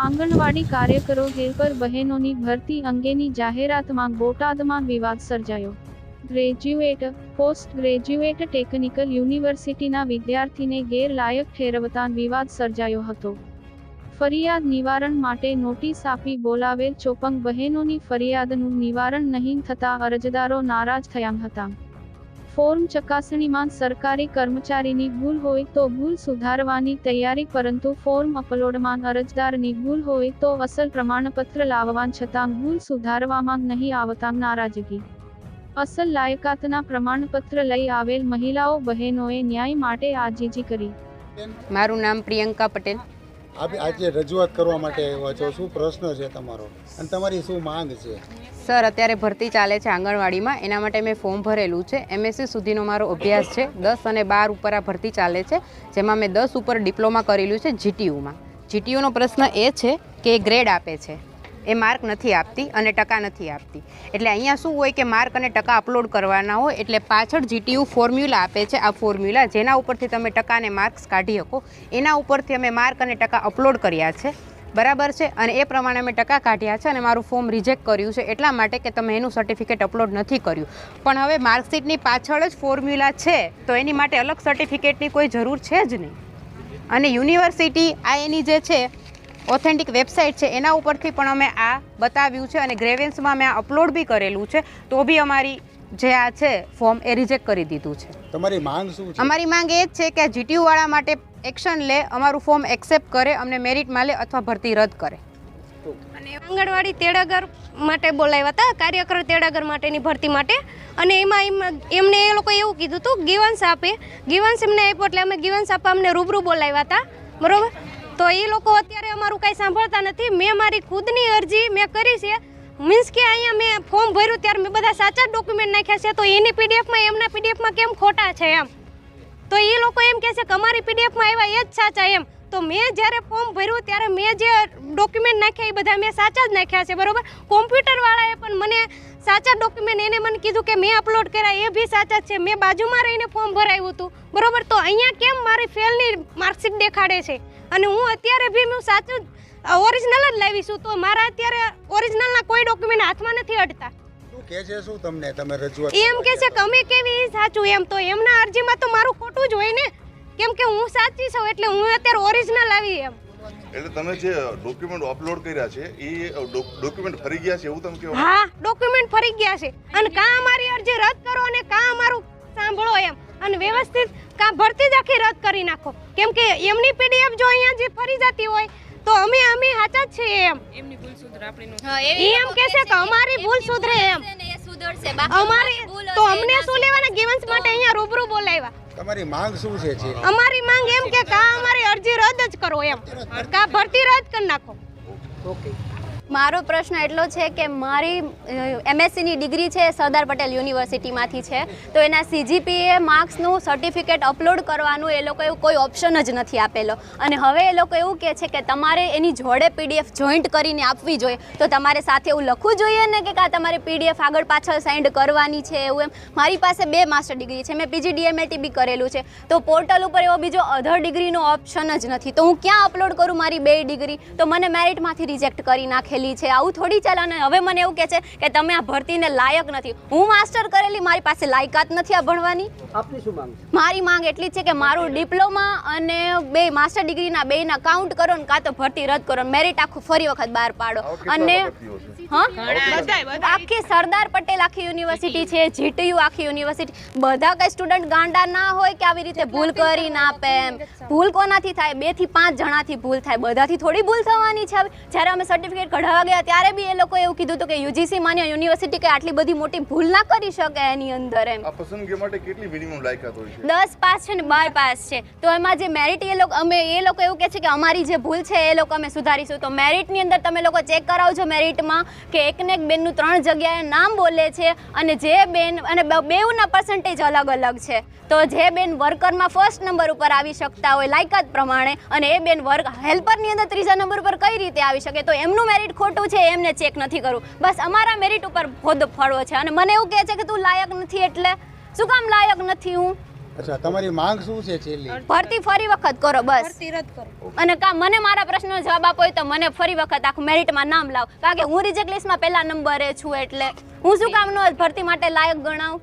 આંગણવાડી કાર્યકરો હેલ્પર બહેનોની ભરતી અંગેની જાહેરાતમાં બોટાદમાં વિવાદ સર્જાયો. ગ્રેજ્યુએટ પોસ્ટ ગ્રેજ્યુએટ ટેકનિકલ યુનિવર્સિટીના વિદ્યાર્થીને ગેરલાયક ઠેરવતા વિવાદ સર્જાયો હતો. ફરિયાદ નિવારણ માટે નોટિસ આપી બોલાવેલ ચોપંગ બહેનોની ફરિયાદનું નિવારણ નહીં થતા અરજદારો નારાજ થયા હતા. ફોર્મ ચકાસણીમાં સરકારી કર્મચારીની ભૂલ હોય તો ભૂલ સુધારવાની તૈયારી પરંતુ ફોર્મ અપલોડમાં અરજદારની ભૂલ હોય તો અસલ પ્રમાણપત્ર લાવવા છતાં ભૂલ સુધારવામાં નહીં આવતા નારાજગી. અસલ લાયકાતના પ્રમાણપત્ર લઈ આવેલ મહિલાઓ બહેનોએ ન્યાય માટે આજીજી કરી. મારું નામ પ્રિયંકા પટેલ. આજે રજૂઆત કરવા માટે આવ્યા છો. શું પ્રશ્ન છે તમારો? અને તમારી શું માંગ છે? સર, અત્યારે ભરતી ચાલે છે આંગણવાડીમાં. એના માટે મેં ફોર્મ ભરેલું છે. એમએસસી સુધીનો મારો અભ્યાસ છે. દસ અને બાર ઉપર આ ભરતી ચાલે છે, જેમાં મેં દસ ઉપર ડિપ્લોમા કરેલું છે જીટીયુમાં જીટીયુનો પ્રશ્ન એ છે કે ગ્રેડ આપે છે. એ માર્ક નથી આપતી અને ટકા નથી આપતી. એટલે અહીંયા શું હોય કે માર્ક અને ટકા અપલોડ કરવાના હોય, એટલે પાછળ જીટીયુ ફોર્મ્યુલા આપે છે આ ફોર્મ્યુલા જેના ઉપરથી તમે ટકા અને માર્ક્સ કાઢી શકો. એના ઉપરથી અમે માર્ક અને ટકા અપલોડ કર્યા છે. બરાબર છે અને એ પ્રમાણે મેં ટકા કાઢ્યા છે અને મારું ફોર્મ રિજેક્ટ કર્યું છે એટલા માટે કે તમે એનું સર્ટિફિકેટ અપલોડ નથી કર્યું. પણ હવે માર્કશીટની પાછળ જ ફોર્મ્યુલા છે, તો એની માટે અલગ સર્ટિફિકેટની કોઈ જરૂર છે જ નહીં. અને યુનિવર્સિટી આ એની જે છે ઓથેન્ટિક વેબસાઇટ છે, એના ઉપરથી પણ અમે આ બતાવ્યું છે અને ગ્રેવેન્સમાં મેં અપલોડ બી કરેલું છે, તો બી અમારી જે આ છે ફોર્મ એ રિજેક્ટ કરી દીધું છે. તમારી માંગ શું છે? અમારી માંગ એ જ છે કે જીટીયુ વાળા માટે એક્શન લે અમારું ફોર્મ એક્સેપ્ટ કરે અમને મેરિટમાં લે અથવા ભરતી રદ કરે. અને આંગણવાડી તેડાગર માટે બોલાવ્યા હતા કાર્યકર તેડાગર માટેની ભરતી માટે. અને એમાં એમ એમને એ લોકો એવું કીધું હતું ગિવન્સ આપે. ગિવન્સ એમને આપ્યો એટલે અમે ગિવન્સ આપવા અમને રૂબરૂ બોલાવ્યા હતા. બરાબર? તો એ લોકો અત્યારે અમારું કાંઈ સાંભળતા નથી. મેં મારી ખુદની અરજી મેં કરી છે. મીન્સ કે અહીંયા મેં ફોર્મ ભર્યું ત્યારે મેં બધા સાચા ડોક્યુમેન્ટ નાખ્યા છે. તો એની પીડીએફમાં એમના પીડીએફમાં કેમ ખોટા છે એમ? તો એ લોકો એમ કહે છે કે અમારી પીડીએફમાં આવ્યા એ જ સાચા એમ. તો મેં જ્યારે ફોર્મ ભર્યું ત્યારે મેં જે ડોક્યુમેન્ટ નાખ્યા એ બધા મેં સાચા જ નાખ્યા છે, બરોબર? કોમ્પ્યુટરવાળાએ પણ મને સાચા ડોક્યુમેન્ટ એને મને કીધું કે મેં અપલોડ કર્યા, એ બી સાચા છે. મેં બાજુમાં રહીને ફોર્મ ભરાયું હતું, બરાબર? તો અહીંયા કેમ મારી ફેલની માર્કશીટ દેખાડે છે? અને હું અત્યારે બી, હું સાચું ઓરિજિનલ જ લાવીશું તો મારા અત્યારે ઓરિજિનલના કોઈ ડોક્યુમેન્ટ હાથમાં નથી અડતા શું છે શું તમને? તમે રજૂઆત એમ કે છે કે અમે કેવી સાચું? એમ તો એમના અરજીમાં તો મારું ખોટું જ હોય ને. કેમ કે હું સાચી છું એટલે હું અત્યારે ઓરિજિનલ આવી એમ. એટલે તમે જે ડોક્યુમેન્ટ અપલોડ કર્યા છે એ ડોક્યુમેન્ટ ફરી ગયા છે એવું તમે કહો હા ડોક્યુમેન્ટ ફરી ગયા છે. અને કા અમારી અરજી રદ કરો અને કા અમારું સાંભળો એમ. અને વ્યવસ્થિત કાં ભરતી જ આખી રદ કરી નાખો. કેમ કે એમની પીડીએફ જો અહીંયા જે ફરી જતી હોય તો અમે અમે સાચા જ છીએ એમ. ઈ એમ કે છે કે અમારી ભૂલ સુધરે એમ. અમારી તો અમને શું લેવાના? ગીવન્સ માટે અહીંયા રૂબરૂ બોલાવ્યા. તમારી માંગ શું છે છે અમારી માંગ એમ કે કા અમારી અરજી રદ જ કરો એમ. કા ભરતી રદ કરી નાખો. મારો પ્રશ્ન એટલો છે કે મારી એમએસસીની ડિગ્રી છે સરદાર પટેલ યુનિવર્સિટીમાંથી છે. તો એના સીજીપીએ માર્ક્સનું સર્ટિફિકેટ અપલોડ કરવાનું એ લોકો એવું કોઈ ઓપ્શન જ નથી આપેલો. અને હવે એ લોકો એવું કહે છે કે તમારે એની જોડે પીડીએફ જોઈન્ટ કરીને આપવી જોઈએ. તો તમારે સાથે એવું લખવું જોઈએ ને કે કાં તમારે પીડીએફ આગળ પાછળ સેન્ડ કરવાની છે એવું એમ? મારી પાસે બે માસ્ટર ડિગ્રી છે. મેં પીજી ડીએમએલટી બી કરેલું છે. તો પોર્ટલ ઉપર એવો બીજો અધર ડિગ્રીનો ઓપ્શન જ નથી. તો હું ક્યાં અપલોડ કરું મારી બે ડિગ્રી તો મને મેરિટમાંથી રિજેક્ટ કરી નાખેલી છે આવું થોડી ચાલે અને હવે મને એવું કહે છે કે તમે આ ભરતીને લાયક નથી. હું માસ્ટર કરેલી મારી પાસે લાયકાત નથી આ ભણવાની. આપની શું માંગ મારી માંગ એટલી જ છે કે મારું ડિપ્લોમા અને બે માસ્ટર ડિગ્રીના બેના કાઉન્ટ કરો ને કાં તો ભરતી રદ કરો મેરિટ આખું ફરી વખત બહાર પાડો. અને હા? આખી સરદાર પટેલ આખી યુનિવર્સિટી છે જીટીયુ આખી યુનિવર્સિટી બધા કઈ સ્ટુડન્ટ ગાંડા ના હોય કે આવી રીતે ભૂલ કરી ના આપે એમ. ભૂલ કોનાથી થાય? બેથી પાંચ જણાથી ભૂલ થાય. બધાથી થોડી ભૂલ થવાની છે. જ્યારે અમે સર્ટિફિકેટ કઢાવવા ગયા ત્યારે બી એ લોકો એવું કીધું હતું કે યુજીસી માન્ય યુનિવર્સિટી કે આટલી બધી મોટી ભૂલ ના કરી શકે એની અંદર એમ. આ પસંદગી માટે કેટલી મિનિમમ લાયકાત હોય છે? દસ પાસ છે ને બાર પાસ છે. તો એમાં જે મેરિટ એ લોકો અમે એ લોકો એવું કહે છે કે અમારી જે ભૂલ છે એ લોકો અમે સુધારીશું. તો મેરિટની અંદર તમે લોકો ચેક કરાવજો મેરિટમાં કે એકને એક બેનનું ત્રણ જગ્યાએ નામ બોલે છે અને જે બેન અને બેઉના પર્સન્ટેજ અલગ અલગ છે. તો જે બેન વર્કરમાં ફર્સ્ટ નંબર ઉપર આવી શકતા હોય લાયકાત પ્રમાણે અને એ બેન વર્ક હેલ્પરની અંદર ત્રીજા નંબર ઉપર કઈ રીતે આવી શકે તો એમનું મેરિટ ખોટું છે એમને ચેક નથી કરવું બસ અમારા મેરિટ ઉપર ખોદ ફળવો છે. અને મને એવું કહે છે કે તું લાયક નથી એટલે શું કામ લાયક નથી હું? અચ્છા તમારી માંગ શું છે છેલ્લી? ભરતી ફરી વખત કરો બસ. રદ કરો. અને કા મને મારા પ્રશ્નનો જવાબ આપો હોય તો મને ફરી વખત આખું મેરિટમાં નામ લાવ. કારણ કે હું રિજેક્ટ લિસ્ટમાં પહેલા નંબરે છું એટલે હું શું કામનો ભરતી માટે લાયક ગણાવ?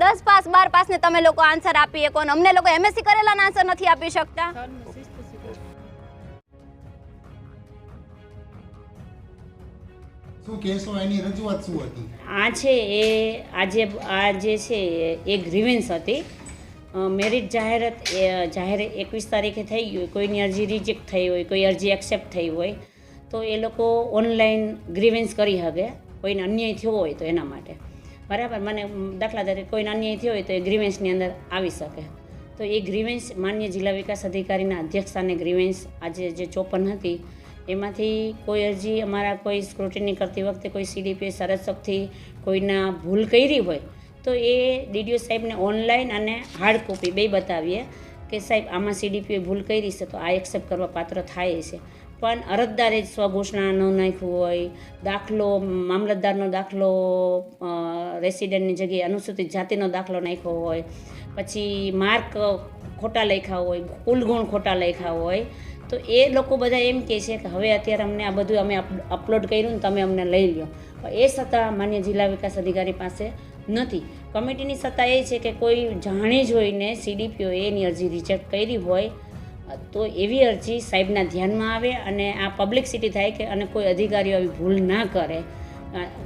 દસ પાસ બાર પાસ ને તમે લોકો આન્સર આપી શકો અને અમને લોકો એમએસસી કરેલાના આન્સર નથી આપી શકતા? શું કહેશો એની રજૂઆત શું હતી? આ છે એ આજે, આ જે છે એ ગ્રીવન્સ હતી. મેરિટ જાહેરાત જાહેર એકવીસ તારીખે થઈ ગયું. કોઈની અરજી રિજેક્ટ થઈ હોય, કોઈ અરજી એક્સેપ્ટ થઈ હોય, તો એ લોકો ઓનલાઈન ગ્રીવન્સ કરી શકે. કોઈને અન્યાય થયો હોય તો એના માટે. બરાબર? મને દાખલા તરીકે કોઈને અન્યાય થયો હોય તો એ ગ્રીવન્સની અંદર આવી શકે. તો એ ગ્રીવન્સ માન્ય જિલ્લા વિકાસ અધિકારીના અધ્યક્ષસ્થાને ગ્રીવન્સ આજે જે ચોપન હતી એમાંથી કોઈ હજી અમારા કોઈ સ્ક્રુટિની કરતી વખતે કોઈ સીડીપી સરસકથી કોઈના ભૂલ કરી હોય, તો એ ડીડીઓ સાહેબને ઓનલાઈન અને હાર્ડ કોપી બે બતાવીએ કે સાહેબ, આમાં સીડીપીએ ભૂલ કરી છે, તો આ એક્સેપ્ટ કરવા પાત્ર થાય છે. પણ અરજદારે જ સ્વઘોષણા ન નાખ્યું હોય, દાખલો, મામલતદારનો દાખલો રેસિડેન્ટની જગ્યાએ અનુસૂચિત જાતિનો દાખલો નાખ્યો હોય, પછી માર્ક ખોટા લખ્યા હોય કુલ ગુણ ખોટા લખ્યા હોય તો એ લોકો બધા એમ કહે છે કે હવે અત્યારે અમને આ બધું અમે અપલોડ કર્યું ને તમે અમને લઈ લો એ સત્તા માન્ય જિલ્લા વિકાસ અધિકારી પાસે નથી. કમિટીની સત્તા એ છે કે કોઈ જાણી જોઈને સીડીપીઓ એની અરજી રિજેક્ટ કરી હોય, તો એવી અરજી સાહેબના ધ્યાનમાં આવે અને આ પબ્લિકસિટી થાય કે અને કોઈ અધિકારીઓ આવી ભૂલ ના કરે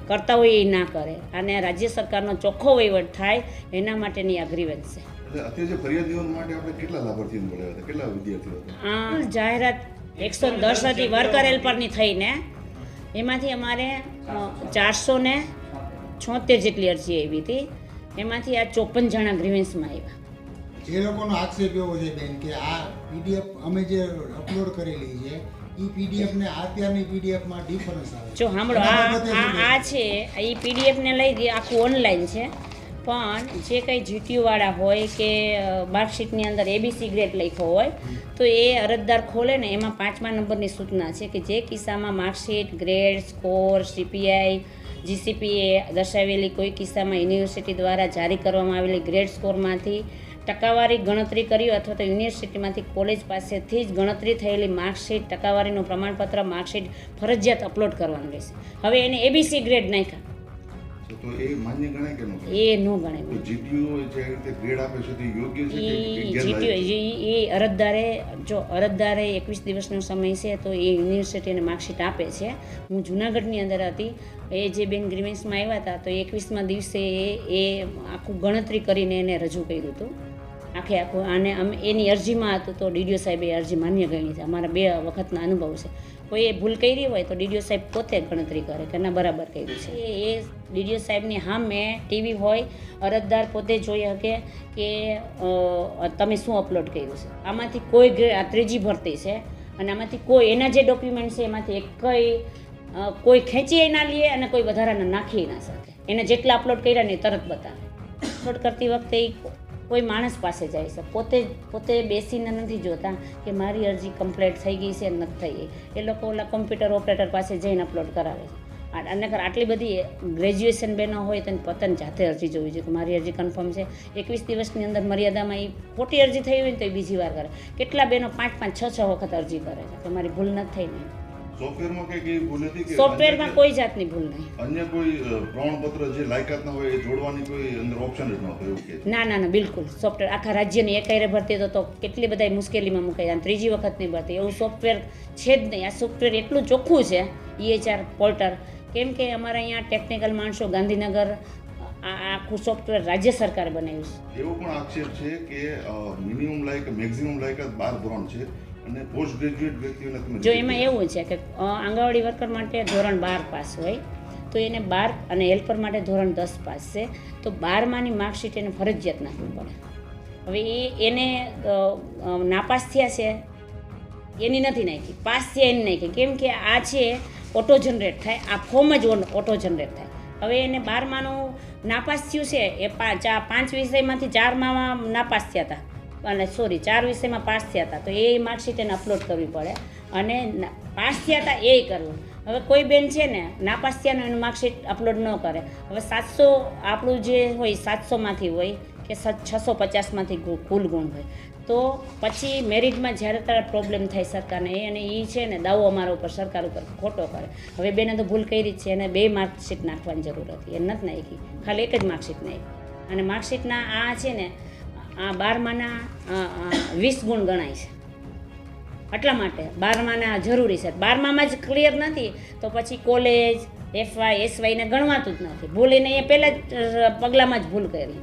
કરતા હોય એ ના કરે. અને રાજ્ય સરકારનો ચોખ્ખો વહીવટ થાય, એના માટેની આ ગ્રીવન્સ અત્યારે જે ફરિયાદીઓ માટે આપણે કેટલા લાભાર્થીઓ મળ્યા હતા? કેટલા વિદ્યાર્થીઓ હતા? જાહેરાત એકસો દસ હતી વર્કર હેલ્પરની થઈને એમાંથી અમારે ચારસો ને છોતેર જેટલી અરજી આવી હતી. એમાંથી આ ચોપન જણા ગ્રીવન્સમાં આવ્યા. જે લોકોનો આક્ષેપ એવો છે બેન કે આ પીડીએફ અમે જે અપલોડ કરેલી છે એ પીડીએફ ને અત્યારની પીડીએફમાં ડિફરન્સ આવે જો સાંભળો આ આ છે એ પીડીએફને લઈ ગઈ આખું ઓનલાઈન છે. પણ જે કંઈ જીટીયુવાળા હોય કે માર્કશીટની અંદર એબીસી ગ્રેડ લખ્યો હોય, તો એ અરજદાર ખોલે ને એમાં પાંચમા નંબરની સૂચના છે કે જે કિસ્સામાં marksheet grade score CPI GCPA દર્શાવેલી કોઈ કિસ્સામાં યુનિવર્સિટી દ્વારા જારી કરવામાં આવેલી ગ્રેડ સ્કોરમાંથી ટકાવારી ગણતરી કરી અથવા તો યુનિવર્સિટીમાંથી કોલેજ પાસેથી જ ગણતરી થયેલી માર્કશીટ ટકાવારીનું પ્રમાણપત્ર માર્કશીટ ફરજિયાત અપલોડ કરવાનું રહેશે. હવે એને એબીસી ગ્રેડ નાખ્યા. તો એ માન્ય ગણાય કે ન ગણાય? એ ન ગણાય. તો જીટીયુ જે રીતે ગ્રેડ આપે છે તે યોગ્ય છે કે- ગેરલાયક એ અરજદારે જો અરજદારે એકવીસ દિવસનો સમય છે તો એ યુનિવર્સિટીને માર્કશીટ આપે છે. હું જુનાગઢની અંદર હતી. એ જે બેન ગ્રીવન્સમાં આવ્યા હતા તો એકવીસમાં દિવસે એ એ આખું ગણતરી કરીને એને રજૂ કર્યું હતું. આખે આખું અને અમે એની અરજીમાં હતું તો ડીડીઓ સાહેબે અરજી માન્ય ગણી છે. અમારા બે વખતના અનુભવ છે. કોઈએ ભૂલ કરી હોય તો ડીડીઓ સાહેબ પોતે ગણતરી કરે કે ના, બરાબર કર્યું છે. એ એ ડીડીઓ સાહેબની સામે ટીવી હોય, અરજદાર પોતે જોઈ શકે કે તમે શું અપલોડ કર્યું છે. આમાંથી કોઈ ત્રીજી ભરતી છે અને આમાંથી કોઈ, એના જે ડોક્યુમેન્ટ છે એમાંથી એક કંઈ કોઈ ખેંચી ના લે અને કોઈ વધારાના નાખી ના શકે. એને જેટલા અપલોડ કર્યા ને એ તરત બતાવે. અપલોડ કરતી વખતે ઈ કોઈ માણસ પાસે જાય છે. પોતે પોતે બેસીને નથી જોતા કે મારી અરજી કમ્પ્લેટ થઈ ગઈ છે નથી થઈ ગઈ. એ લોકો ઓલા કમ્પ્યુટર ઓપરેટર પાસે જઈને અપલોડ કરાવે છે. અને આટલી બધી ગ્રેજ્યુએશન બેનો હોય તો પોતાની જાતે અરજી જોવી જોઈએ કે મારી અરજી કન્ફર્મ છે. એકવીસ દિવસની અંદર મર્યાદામાં એ ખોટી અરજી થઈ હોય ને તો એ બીજી વાર કરે. કેટલા બેનો પાંચ પાંચ છ છ વખત અરજી કરે છે કે મારી ભૂલ નથી થઈ નહીં સોફ્ટવેરમાં કઈ કઈ ભૂલ હતી કે સોફ્ટવેરમાં કોઈ જાતની ભૂલ નહીં. અન્ય કોઈ પ્રમાણપત્ર જે લાયકાત ના હોય એ જોડવાની કોઈ અંદર ઓપ્શન જ નહોતો એવું કે? ના ના ના બિલકુલ. સોફ્ટવેર આખા રાજ્યની એકાયરે ભરતી તો તો કેટલી બધાય મુશ્કેલીમાં મુકાઈ અને ત્રીજી વખતની ભરતી એવું સોફ્ટવેર છે જ નહીં. આ સોફ્ટવેર એટલું ચોખ્ખું છે ઈએચઆર પોર્ટર કેમ કે અમારા અહીંયા ટેકનિકલ માણસો ગાંધીનગર આ આ આખું સોફ્ટવેર રાજ્ય સરકારે બનાવ્યું છે. એવો પણ આક્ષેપ છે કે મિનિમમ લાયક મેક્સિમમ લાયકાત બાર ધોરણ છે. અને પોસ્ટ ગ્રેજ્યુએટ વ્યક્તિઓને તમે જો એમાં એવું છે કે આંગણવાડી વર્કર માટે ધોરણ બાર પાસ હોય તો એને બાર અને હેલ્પર માટે ધોરણ દસ પાસ છે તો બારમાંની માર્કશીટ એને ફરજિયાત નાખવી પડે. હવે એ એને નાપાસ થયા છે એની નથી નાખી પાસ થયા એની નાખી. કેમ કે આ છે ઓટો જનરેટ થાય આ ફોર્મ જ ઓટો જનરેટ થાય. હવે એને બારમાનું નાપાસ થયું છે એ પાંચ પાંચ વિષયમાંથી ચારમાં નાપાસ થયા હતા. અને સોરી, ચાર વિષયમાં પાસ થયા હતા. તો એ માર્કશીટ એને અપલોડ કરવી પડે. અને પાસ થયા હતા એ કરવું. હવે કોઈ બેન છે ને નાપાસ થયાનું એનું માર્કશીટ અપલોડ ન કરે. હવે સાતસો આપણું જે હોય, સાતસોમાંથી હોય કે છસો પચાસમાંથી કુલ ગુણ હોય. તો પછી મેરિટમાં જ્યારે તારા પ્રોબ્લેમ થાય સરકારને અને એ છે ને, દાવો અમારા ઉપર સરકાર ઉપર ખોટો કરે. હવે બેને તો ભૂલ કરી જ છે એને બે માર્કશીટ નાખવાની જરૂર હતી. એ નથી નાખી. ખાલી એક જ માર્કશીટ નાખી. અને માર્કશીટના આ છે ને બારમાના વીસ ગુણ ગણાય છે. એટલા માટે બારમાના જરૂરી છે. બારમામાં જ ક્લિયર નથી, તો પછી કોલેજ એફવાય એસવાયને ગણવાતું જ નથી. ભૂલીને એ પહેલાં જ પગલામાં જ ભૂલ કરી.